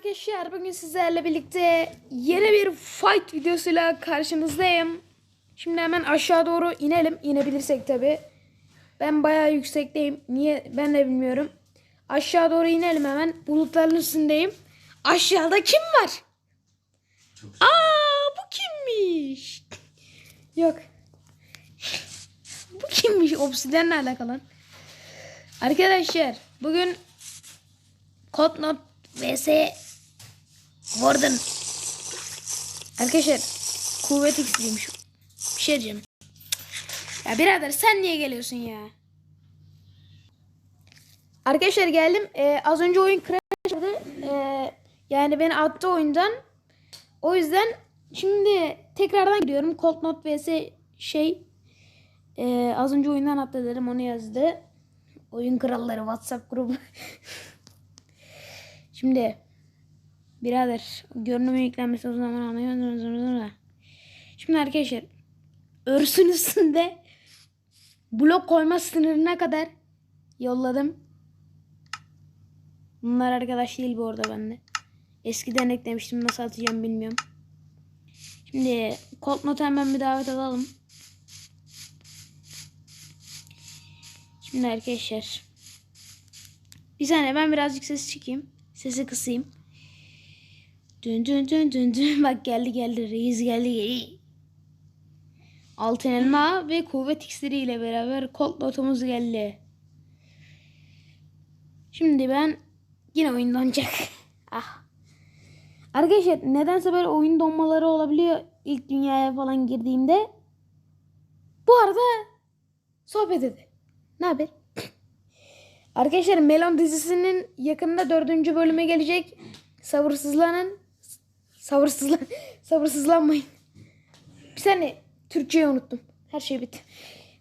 arkadaşlar bugün sizlerle birlikte yeni bir fight videosuyla karşınızdayım. Şimdi hemen aşağı doğru inelim. İnebilirsek tabi. Ben bayağı yüksekteyim. Niye ben de bilmiyorum. Aşağı doğru inelim hemen. Bulutların üstündeyim. Aşağıda kim var? Aa bu kimmiş? Yok. bu kimmiş? Obsidian'la alakalı. Arkadaşlar bugün Code vs Warden. Arkadaşlar kuvvet iksiriymiş. Bir şey diyeceğim. Ya birader sen niye geliyorsun ya? Arkadaşlar geldim. Ee, az önce oyun crash oldu. Ee, yani beni attı oyundan. O yüzden şimdi tekrardan giriyorum. Cold Note vs şey ee, az önce oyundan attı dedim onu yazdı. Oyun kralları WhatsApp grubu. Şimdi birader görünümü yüklenmesi o zaman anlayamıyorum. Şimdi arkadaşlar örsün üstünde blok koyma sınırına kadar yolladım. Bunlar arkadaş değil bu arada bende. Eskiden eklemiştim nasıl atacağım bilmiyorum. Şimdi Colt Note hemen bir davet alalım. Şimdi arkadaşlar bir saniye ben birazcık ses çıkayım. Sesi kısayım. Dün dün dün dün dün. Bak geldi geldi. Reis geldi. Altın elma ve kuvvet iksiri ile beraber Colt notumuz geldi. Şimdi ben yine oyun donacak. ah. Arkadaşlar nedense böyle oyun donmaları olabiliyor ilk dünyaya falan girdiğimde. Bu arada sohbet edin. Ne haber? Arkadaşlar Melon dizisinin yakında dördüncü bölüme gelecek. Sabırsızlanın. Sabırsızlan sabırsızlanmayın. Bir saniye Türkçeyi unuttum. Her şey bitti.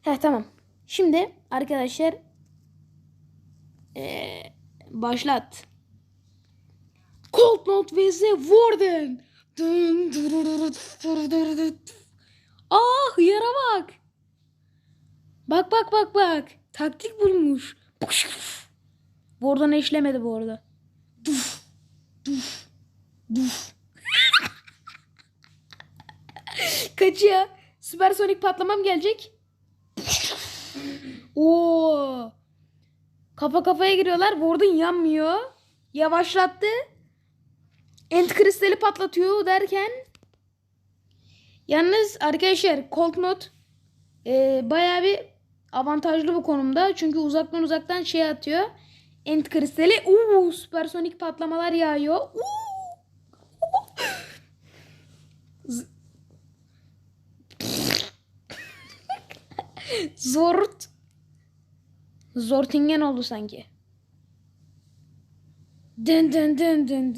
Ha tamam. Şimdi arkadaşlar ee, başlat. Cold Note vs Warden. Ah yara bak. Bak bak bak bak. Taktik bulmuş. Warden eşlemedi bu arada. Duf, duf, duf. Kaçıyor. Süpersonik patlamam gelecek. Oo. Kafa kafaya giriyorlar. Warden yanmıyor. Yavaşlattı. End kristali patlatıyor derken Yalnız arkadaşlar Cold Note e, bayağı bir avantajlı bu konumda. Çünkü uzaktan uzaktan şey atıyor. End kristali. Uuu süpersonik patlamalar yağıyor. Uuu. Zort. Zortingen oldu sanki. Dın dın dın dın.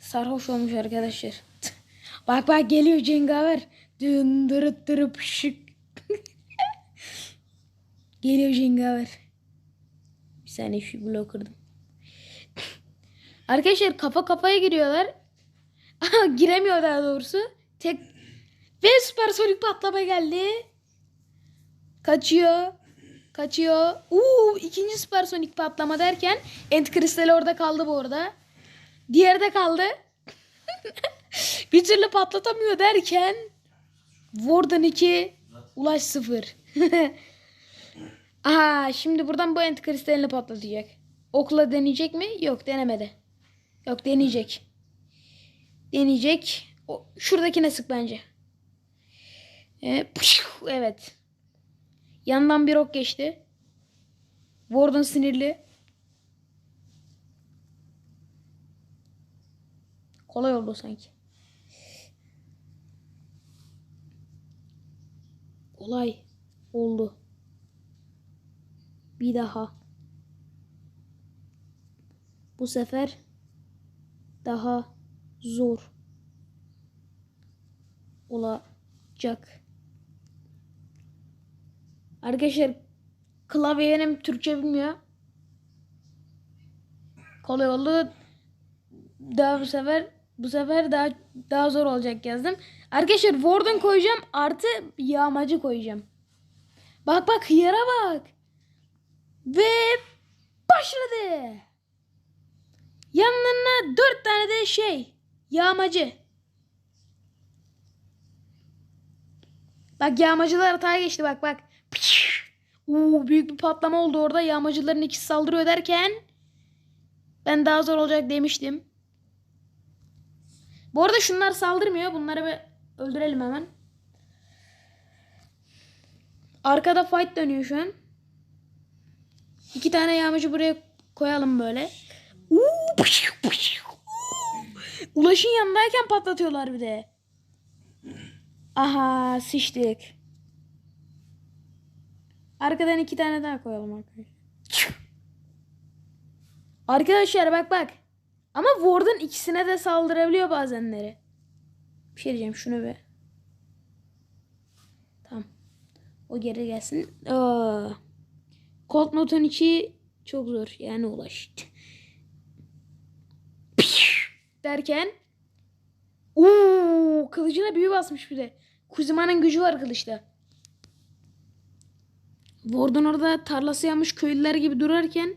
Sarhoş olmuş arkadaşlar. bak bak geliyor cengaver. Dın dırıt dırıp şık. Geliyor cengaver. Bir saniye şu bloğu kırdım. Arkadaşlar kafa kafaya giriyorlar. Giremiyor daha doğrusu. Tek ve süpersonik patlama geldi. Kaçıyor. Kaçıyor. Uuu ikinci süpersonik patlama derken End Crystal orada kaldı bu arada. Diğeri de kaldı. bir türlü patlatamıyor derken Warden 2 Ulaş 0. Aha şimdi buradan bu End Crystal'ini patlatacak. Okla deneyecek mi? Yok denemedi. Yok deneyecek. Deneyecek. O, şuradakine sık bence. Ee, evet. Yandan bir ok geçti. Warden sinirli. Kolay oldu sanki. Kolay oldu. Bir daha. Bu sefer daha zor olacak. Arkadaşlar klavye Türkçe bilmiyor. Kolay oldu. Daha bu sefer bu sefer daha daha zor olacak yazdım. Arkadaşlar Warden koyacağım artı yağmacı koyacağım. Bak bak hıyara bak. Ve başladı. Yanlarına dört tane de şey. Yağmacı. Bak yağmacılar hataya geçti bak bak. Uuu büyük bir patlama oldu orada. Yağmacıların ikisi saldırıyor derken ben daha zor olacak demiştim. Bu arada şunlar saldırmıyor. Bunları bir öldürelim hemen. Arkada fight dönüyor şu an. İki tane yağmacı buraya koyalım böyle. Ulaşın yanındayken patlatıyorlar bir de. Aha sıçtık. Arkadan iki tane daha koyalım arkadaşlar. Arkadaşlar bak bak. Ama Ward'ın ikisine de saldırabiliyor bazenleri. Bir şey diyeceğim şunu bir. Tamam. O geri gelsin. Aa. Colt Not'un içi çok zor. Yani ulaş. Derken Uuu kılıcına büyü basmış bir de. Kuzuma'nın gücü var kılıçta. Ward'un orada tarlası yanmış köylüler gibi durarken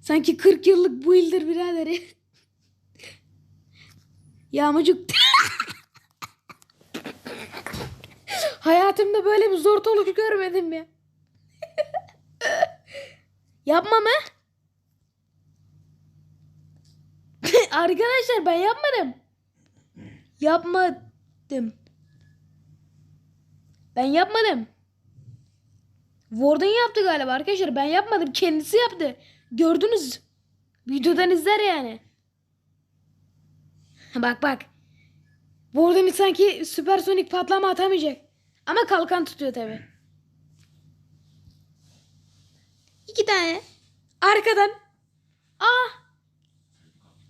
Sanki 40 yıllık bu yıldır biraderi. Yağmacık. Hayatımda böyle bir zor oluş görmedim ya. Yapma mı? Arkadaşlar ben yapmadım. Yapmadım. Ben yapmadım. Warden yaptı galiba arkadaşlar. Ben yapmadım. Kendisi yaptı. Gördünüz. Videodan izler yani. bak bak. Warden sanki süpersonik patlama atamayacak. Ama kalkan tutuyor tabi. İki tane. Arkadan. Ah.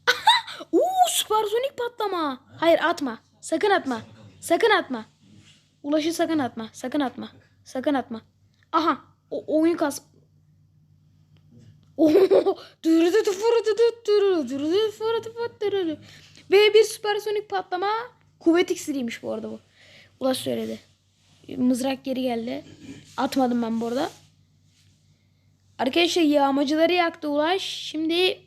Uuu süpersonik patlama. Hayır atma. Sakın atma. Sakın atma. Ulaşı sakın atma. Sakın atma. Sakın atma. Aha. O oyun kas. Ve bir süpersonik patlama kuvvet iksiriymiş bu arada bu. Ulaş söyledi. Mızrak geri geldi. Atmadım ben bu arada. Arkadaşlar yağmacıları yaktı Ulaş. Şimdi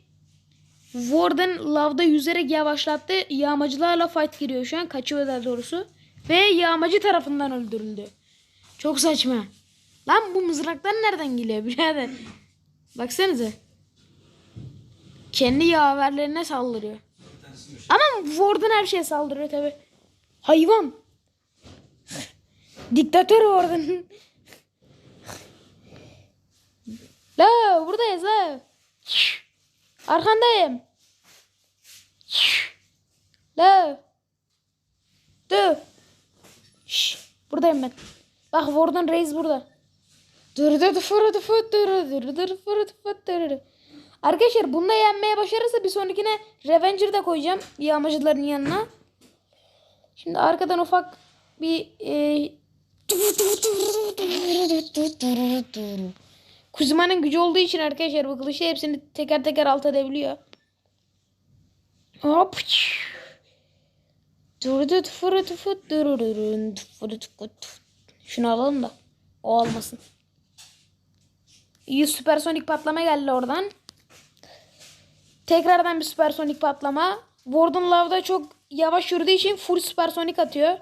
Warden lavda yüzerek yavaşlattı. Yağmacılarla fight giriyor şu an. Kaçıyor daha doğrusu. Ve yağmacı tarafından öldürüldü. Çok saçma. Lan bu mızraklar nereden geliyor birader? Baksanıza. Kendi yaverlerine saldırıyor. Ama Warden her şeye saldırıyor tabi. Hayvan. Diktatör Warden. la buradayız la. Arkandayım. La. Dur. Şş, buradayım ben. Bak Warden Reis burada. Arkadaşlar bunda yenmeye başarırsa bir sonrakine Revenger de koyacağım yağmacıların yanına. Şimdi arkadan ufak bir e... Kuzuma'nın gücü olduğu için arkadaşlar bu kılıçla hepsini teker teker alt edebiliyor. Hop. Şunu alalım da o olmasın. İyi süpersonik patlama geldi oradan. Tekrardan bir süpersonik patlama. Warden Love'da çok yavaş yürüdüğü için full süpersonik atıyor.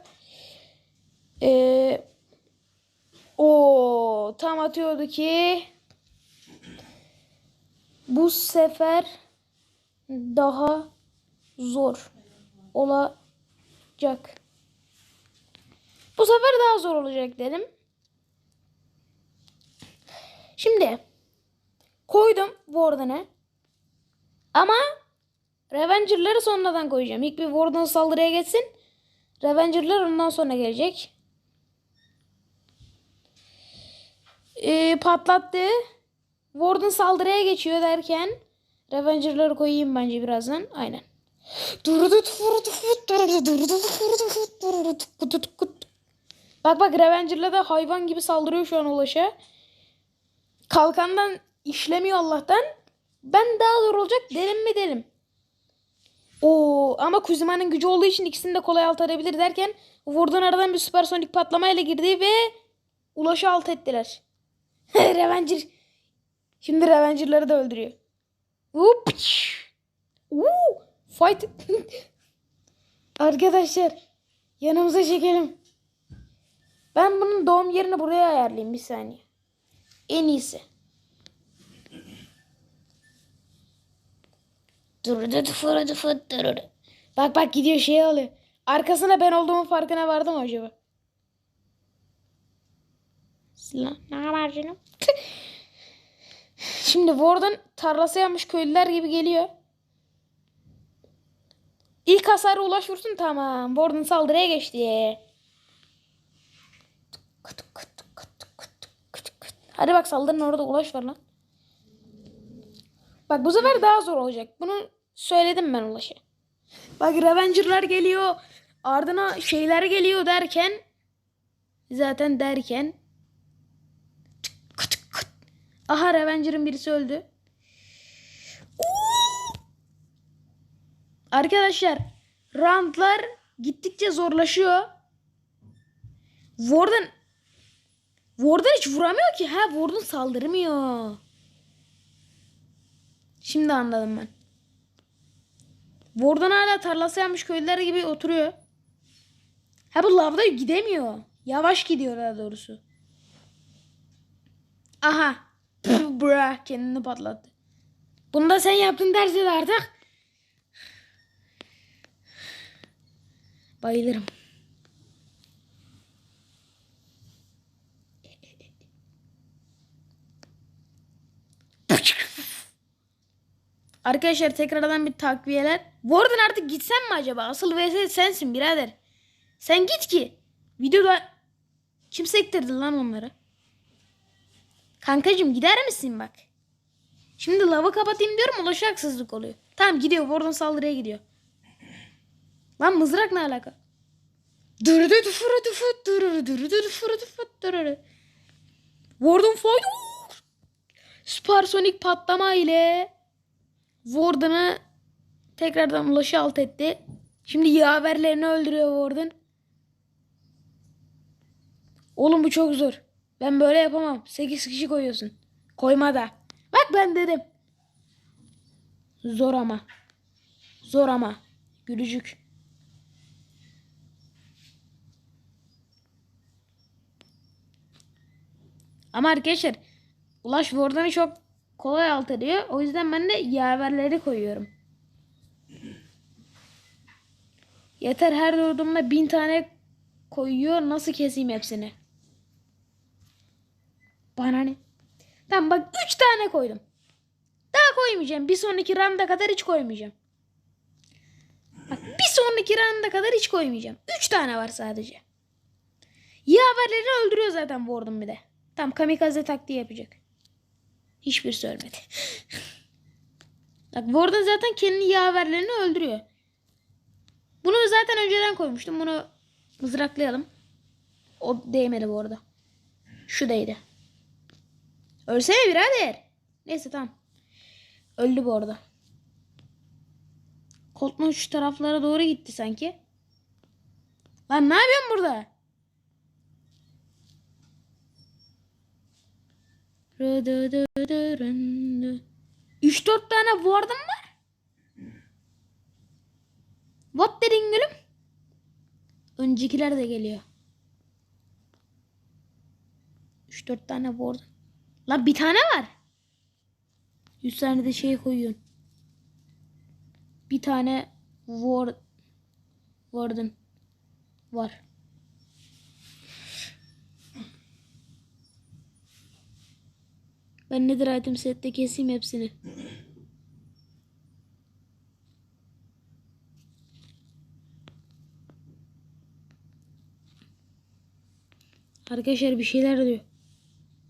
Ee, o tam atıyordu ki bu sefer daha zor olacak. Bu sefer daha zor olacak dedim. Şimdi koydum Warden'ı. Ama Revenger'ları sonradan koyacağım. İlk bir Warden saldırıya geçsin. Revenger'lar ondan sonra gelecek. Ee, patlattı. Warden saldırıya geçiyor derken Revenger'ları koyayım bence birazdan. Aynen. Bak bak Revenger'la da hayvan gibi saldırıyor şu an Ulaş'a. Kalkandan işlemiyor Allah'tan. Ben daha zor olacak derim mi derim. Oo ama Kuzuma'nın gücü olduğu için ikisini de kolay alt edebilir derken Warden aradan bir süpersonik patlamayla girdi ve Ulaş'ı alt ettiler. Revenger. Şimdi Revenger'ları da öldürüyor. Hop. Uuu. Fight. Arkadaşlar yanımıza çekelim. Ben bunun doğum yerini buraya ayarlayayım bir saniye. En iyisi. Bak bak gidiyor şey alıyor. Arkasına ben olduğumun farkına vardım acaba. Silah. Ne haber canım? Şimdi Warden tarlası yanmış köylüler gibi geliyor. İlk hasara ulaş vursun tamam. Warden saldırıya geçti. Hadi bak saldırın orada ulaş var lan. Bak bu sefer daha zor olacak. Bunu söyledim ben Ulaş'a. Bak Revenger'lar geliyor. Ardına şeyler geliyor derken zaten derken. Aha Revenger'ın birisi öldü. Arkadaşlar roundlar gittikçe zorlaşıyor. Warden Warden hiç vuramıyor ki. Ha Warden saldırmıyor. Şimdi anladım ben. Warden hala tarlası yanmış köylüler gibi oturuyor. Ha bu lavda gidemiyor. Yavaş gidiyor daha doğrusu. Aha. Püh, Bra kendini patlattı. Bunu da sen yaptın derse de artık. Bayılırım. Arkadaşlar tekrardan bir takviyeler. Warden artık gitsen mi acaba? Asıl vs sensin birader. Sen git ki. Videoda kim sektirdi lan onları? Kankacım gider misin bak? Şimdi lava kapatayım diyorum ulaşa haksızlık oluyor. Tamam gidiyor Warden saldırıya gidiyor. Lan mızrak ne alaka? Fırı dıfı dırı dırı dırı fırı dıfı dırı. Warden fire. Supersonic patlama ile Warden'ı tekrardan ulaşı alt etti. Şimdi yaverlerini öldürüyor Warden. Oğlum bu çok zor. Ben böyle yapamam. 8 kişi koyuyorsun. Koyma da. Bak ben dedim. Zor ama. Zor ama. Gülücük. Ama arkadaşlar Ulaş Warden'ı çok kolay alt ediyor. O yüzden ben de yaverleri koyuyorum. Yeter her doğduğumda bin tane koyuyor. Nasıl keseyim hepsini? Bana ne? Tamam bak üç tane koydum. Daha koymayacağım. Bir sonraki rounda kadar hiç koymayacağım. Bak bir sonraki rounda kadar hiç koymayacağım. Üç tane var sadece. Yaverleri öldürüyor zaten Warden bir de. Tam kamikaze taktiği yapacak. Hiçbirisi ölmedi. Bak Warden zaten kendi yaverlerini öldürüyor. Bunu zaten önceden koymuştum. Bunu mızraklayalım. O değmedi bu arada. Şu değdi. Ölsene birader. Neyse tamam. Öldü bu arada. Koltuğun şu taraflara doğru gitti sanki. Lan ne yapıyorsun burada? 3-4 tane warden var. What dedin gülüm? Öncekiler de geliyor. 3-4 tane warden. Lan bir tane var. 100 tane de şey koyuyorsun. Bir tane ward warden var. Ben nedir item sette keseyim hepsini. Arkadaşlar bir şeyler diyor.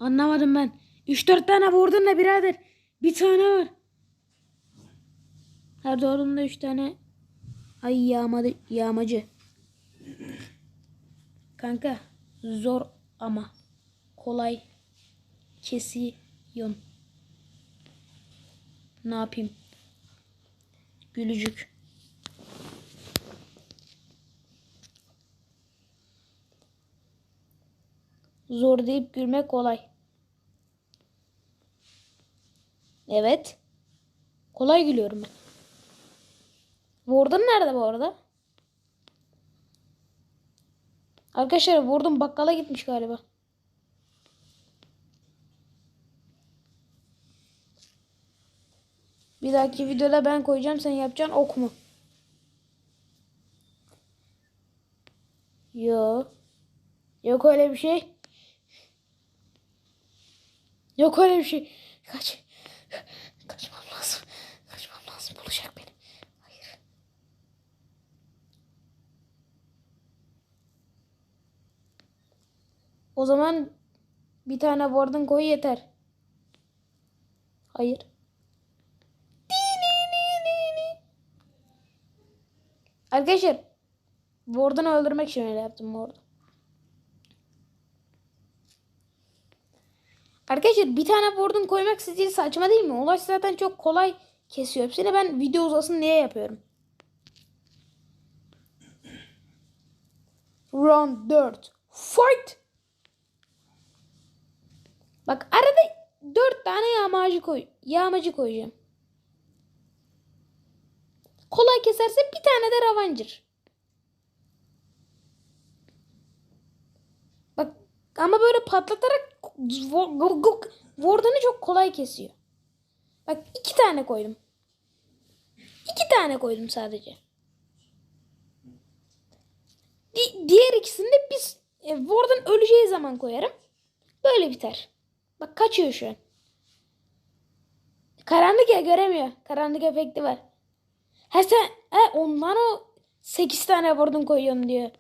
Anlamadım ben. 3-4 tane vurdun da birader. Bir tane var. Her doğrunda 3 tane. Ay yağmadı, yağmacı. Kanka zor ama kolay kesiyon. Ne yapayım? Gülücük. Zor deyip gülmek kolay. Evet. Kolay gülüyorum ben. Warden nerede bu arada? Arkadaşlar Warden bakkala gitmiş galiba. Bir dahaki videoda ben koyacağım sen yapacaksın ok mu? Yo. Yok öyle bir şey. Yok öyle bir şey. Kaç. Kaçmam lazım. Kaçmam lazım. Bulacak beni. Hayır. O zaman bir tane warden koy yeter. Hayır. Arkadaşlar Warden'ı öldürmek için öyle yaptım bu Arkadaşlar bir tane Warden koymak sizce saçma değil mi? Ulaş zaten çok kolay kesiyor hepsini. Ben video uzasın diye yapıyorum. Round 4. Fight! Bak arada 4 tane yağmacı koy. Yağmacı koyacağım. Kolay keserse bir tane de Ravanger. Bak ama böyle patlatarak Warden'ı çok kolay kesiyor. Bak iki tane koydum. İki tane koydum sadece. Di- diğer ikisini de biz e, Warden öleceği zaman koyarım. Böyle biter. Bak kaçıyor şu an. Karanlık ya göremiyor. Karanlık efekti var. Ha sen he, ondan o 8 tane Warden koyuyorum diyor.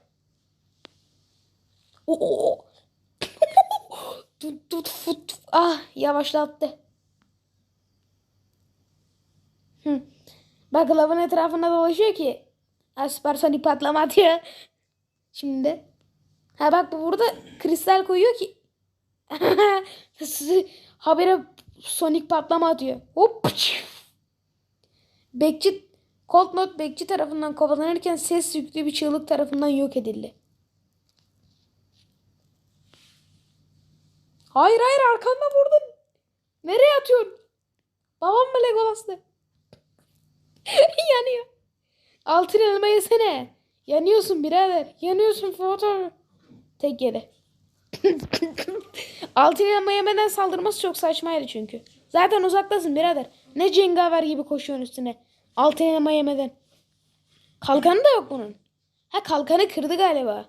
O o o. tut tut fut. Ah yavaşlattı. Hı. Bak lavın etrafında dolaşıyor ki. Aspersonik patlama atıyor. Şimdi. Ha bak bu burada kristal koyuyor ki. Habere sonik patlama atıyor. Hop. Bekçi Colt Note bekçi tarafından kovalanırken ses yüklü bir çığlık tarafından yok edildi. Hayır hayır arkanda vurdun. Nereye atıyorsun? Babam mı Legolas'tı? Yanıyor. Altın elma yesene. Yanıyorsun birader. Yanıyorsun foto. Tek yere. Altın elma yemeden saldırması çok saçmaydı çünkü. Zaten uzaktasın birader. Ne cengaver gibi koşuyorsun üstüne. Altın elma yemeden. Kalkanı da yok bunun. Ha kalkanı kırdı galiba.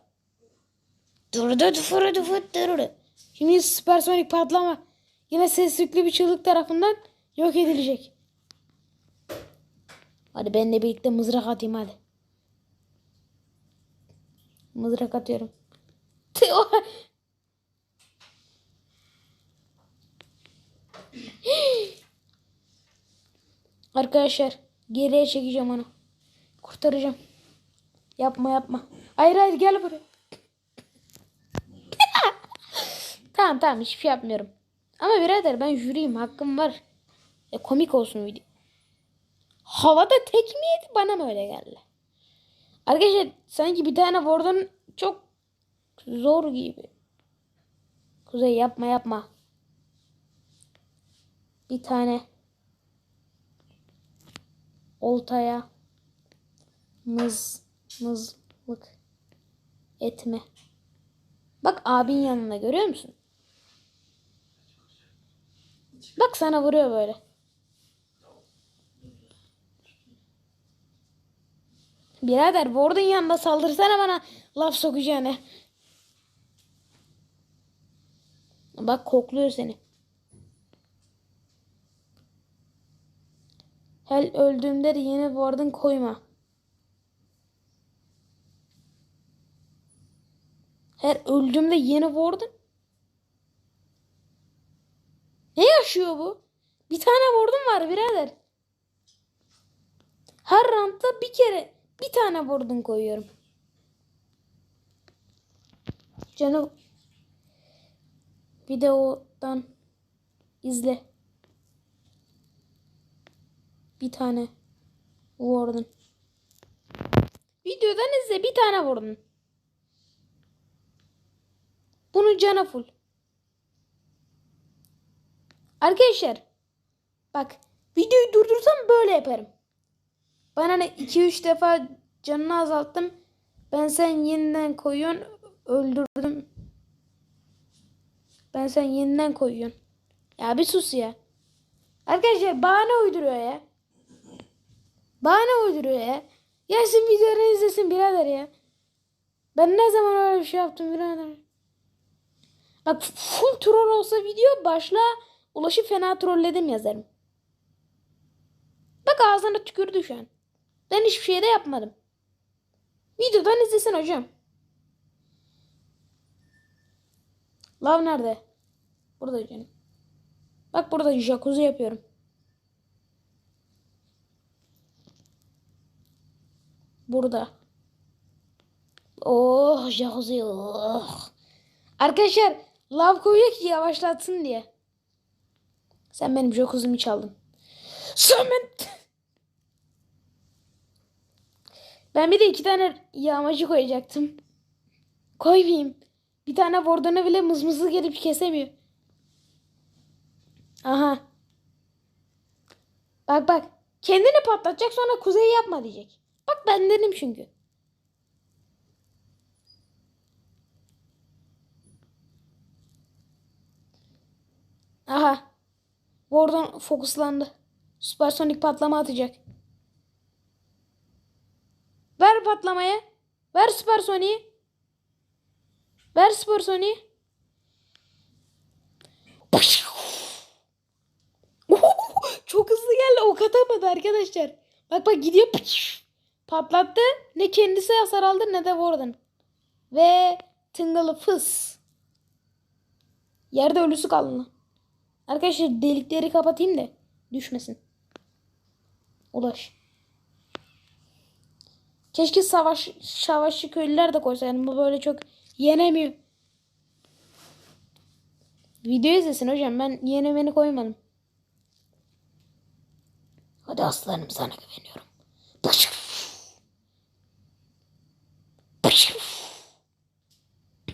Durdu durdu durdu. Şimdi süpersonik patlama. Yine ses yüklü bir çığlık tarafından yok edilecek. Hadi benimle birlikte mızrak atayım hadi. Mızrak atıyorum. Arkadaşlar geriye çekeceğim onu. Kurtaracağım. Yapma yapma. Hayır hayır gel buraya. Tamam tamam hiçbir şey yapmıyorum. Ama birader ben jüriyim hakkım var. E, komik olsun video. Havada tek mi yedi bana mı öyle geldi? Arkadaşlar sanki bir tane Warden çok zor gibi. Kuzey yapma yapma. Bir tane oltaya mız mızlık etme. Bak abin yanında görüyor musun? Bak sana vuruyor böyle. Birader Ward'un yanında saldırsana bana laf sokacağını. Bak kokluyor seni. Hel öldüğümde de yeni Ward'un koyma. Her öldüğümde yeni Warden. Ne yaşıyor bu? Bir tane Warden var birader. Her roundda bir kere bir tane Warden koyuyorum. Canım videodan izle. Bir tane Warden. Videodan izle bir tane Warden. Bunu cana full. Arkadaşlar Bak videoyu durdursam böyle yaparım. Bana ne 2-3 defa canını azalttım. Ben sen yeniden koyuyorsun. Öldürdüm. Ben sen yeniden koyuyorsun. Ya bir sus ya. Arkadaşlar bahane uyduruyor ya. Bahane uyduruyor ya. Gelsin videoları izlesin birader ya. Ben ne zaman öyle bir şey yaptım birader. Bak full troll olsa video başla ulaşı fena trolledim yazarım. Bak ağzına tükürdü şu an. Ben hiçbir şey de yapmadım. Videodan izlesin hocam. Lav nerede? Burada canım. Bak burada jacuzzi yapıyorum. Burada. Oh jacuzzi. Oh. Arkadaşlar lav koyuyor ki yavaşlatsın diye. Sen benim jacuzzi'mi çaldın. Sen ben... Ben bir de iki tane yağmacı koyacaktım. Koymayayım. Bir tane Warden'a bile mızmızı gelip kesemiyor. Aha. Bak bak. Kendini patlatacak sonra kuzeyi yapma diyecek. Bak ben dedim çünkü. Aha. Warden fokuslandı. Süpersonik patlama atacak. Ver patlamaya. Ver süpersoniği. Ver süpersoniği. Çok hızlı geldi. Ok atamadı arkadaşlar. Bak bak gidiyor. Patlattı. Ne kendisi hasar aldı ne de Warden. Ve tıngılı fıs. Yerde ölüsü kaldı. Arkadaşlar delikleri kapatayım da düşmesin. Ulaş. Keşke savaş savaşçı köylüler de koysaydım. Bu böyle çok yenemiyor. Video izlesin hocam. Ben yenemeni koymadım. Hadi aslanım sana güveniyorum.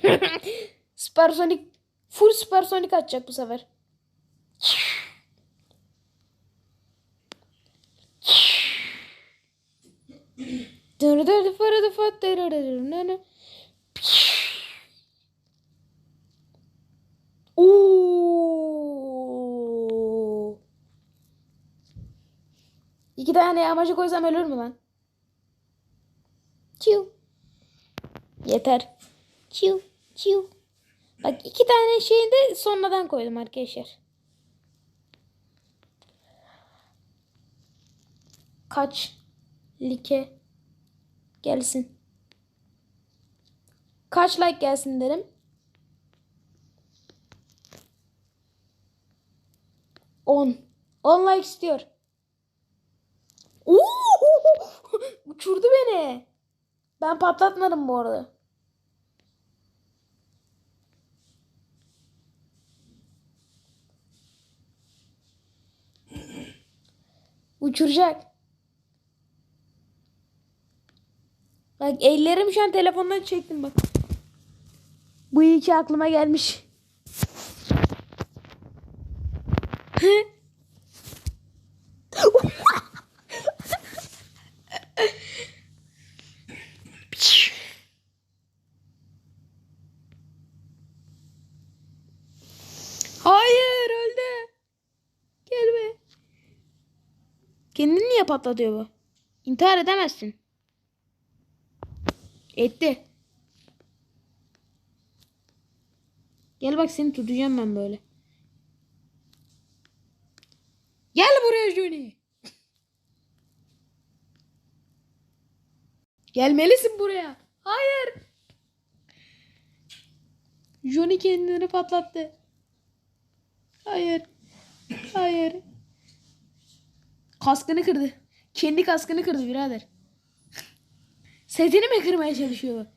Süpersonik full süpersonik atacak bu sefer. Oo. İki tane yağmacı koysam ölür mü lan? Çiu. Yeter. Çiu. Çiu. Bak iki tane şeyi de sonradan koydum arkadaşlar. Kaç like gelsin. Kaç like gelsin derim. 10. 10 like istiyor. Oo! Uçurdu beni. Ben patlatmadım bu arada. Uçuracak. Bak ellerim şu an telefondan çektim bak. Bu iyi ki aklıma gelmiş. Hayır öldü. Gelme. Kendini niye patlatıyor bu? İntihar edemezsin. Etti. Gel bak seni tutacağım ben böyle. Gel buraya Johnny. Gelmelisin buraya. Hayır. Johnny kendini patlattı. Hayır. Hayır. Kaskını kırdı. Kendi kaskını kırdı birader. Setini mi kırmaya çalışıyorlar?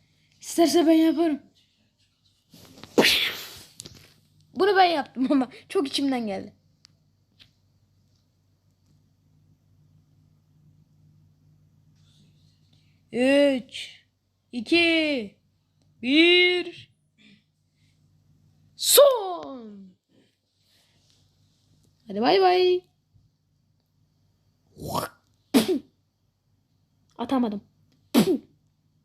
İsterse ben yaparım. Bunu ben yaptım ama çok içimden geldi. Üç, iki, bir, son. Hadi bay bay. Atamadım.